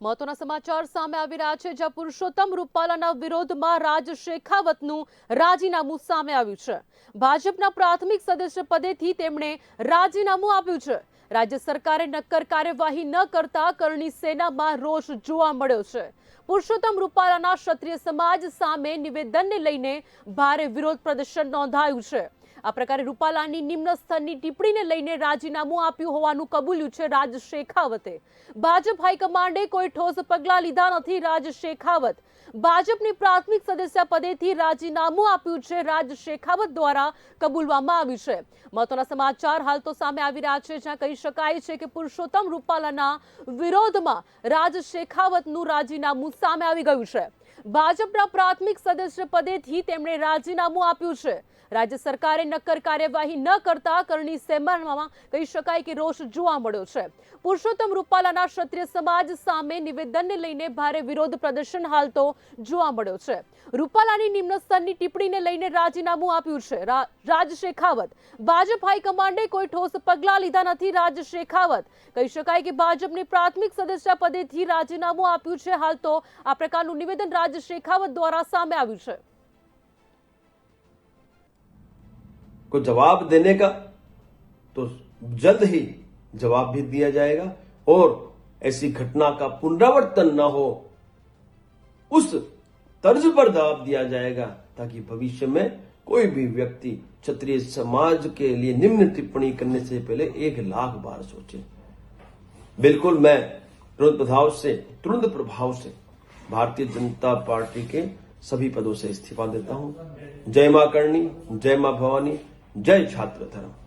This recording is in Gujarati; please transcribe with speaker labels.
Speaker 1: મહત્વના સમાચાર સામે આવી રહ્યા છે, જ્યાં પુરુષોત્તમ રૂપાલાના વિરોધમાં રાજ શેખાવતનું રાજીનામું સામે આવ્યું છે. ભાજપના પ્રાથમિક સદસ્ય પદેથી તેમણે રાજીનામું આપ્યું છે. રાજ્ય સરકારે નક્કર કાર્યવાહી ન કરતા કરણી સેનામાં રોષ જોવા મળ્યો છે. પુરુષોત્તમ રૂપાલાના ક્ષત્રિય સમાજ સામે નિવેદનને લઈને ભારે વિરોધ પ્રદર્શન નોંધાયું છે. આ પ્રકારે રૂપાલાની નિમ્ન સ્તરની ટિપ્પણીને લઈને રાજીનામું આપ્યું હોવાનું કબૂલ્યું છે રાજ શેખાવતે. ભાજપ હાઈકમાન્ડે કોઈ ઠોસ પગલાં લીધા નથી રાજ શેખાવત. ભાજપની પ્રાથમિક સદસ્ય પદેથી રાજીનામું આપ્યું છે રાજ શેખાવત દ્વારા કબૂલવામાં આવ્યું છે. મહત્વના સમાચાર હાલ તો સામે આવી રહ્યા છે, જ્યાં કહી શકાય છે કે પુરુષોત્તમ રૂપાલાના વિરોધમાં રાજ શેખાવતનું રાજીનામું સામે આવી ગયું છે. ભાજપના પ્રાથમિક સદસ્ય પદેથી તેમણે રાજીનામું આપ્યું છે. રાજ્ય સરકારે નક્કર કાર્યવાહી ન કરતા કરણી સેનામાં કહી શકાય કે રોષ જોવા મળ્યો છે. પુરુષોત્તમ રૂપાલાના ક્ષત્રિય સમાજ સામે નિવેદનને લઈને ભારે વિરોધ પ્રદર્શન હાલ તો જોવા મળ્યો છે. રૂપાલાની નિમ્ન સ્તરની ટિપ્પણીને લઈને રાજીનામું આપ્યું છે. રાજ શેખાવત. ભાજપ હાઈકમાન્ડે કોઈ ઠોસ પગલાં લીધા નથી રાજ શેખાવત. કહી શકાય કે ભાજપની પ્રાથમિક સદસ્ય પદેથી રાજીનામું આપ્યું છે. હાલ તો આ પ્રકારનું નિવેદન રાજ શેખાવત દ્વારા સામે આવ્યું છે.
Speaker 2: को जवाब देने का तो जल्द ही जवाब भी दिया जाएगा। और ऐसी घटना का पुनरावर्तन न हो, उस तर्ज पर जवाब दिया जाएगा, ताकि भविष्य में कोई भी व्यक्ति क्षत्रिय समाज के लिए निम्न टिप्पणी करने से पहले एक लाख बार सोचे। बिल्कुल मैं तुरंत प्रभाव से, तुरंत प्रभाव से भारतीय जनता पार्टी के सभी पदों से इस्तीफा देता हूँ। जय माँ करणी, जय माँ भवानी જય છાત્ર ધર્મ.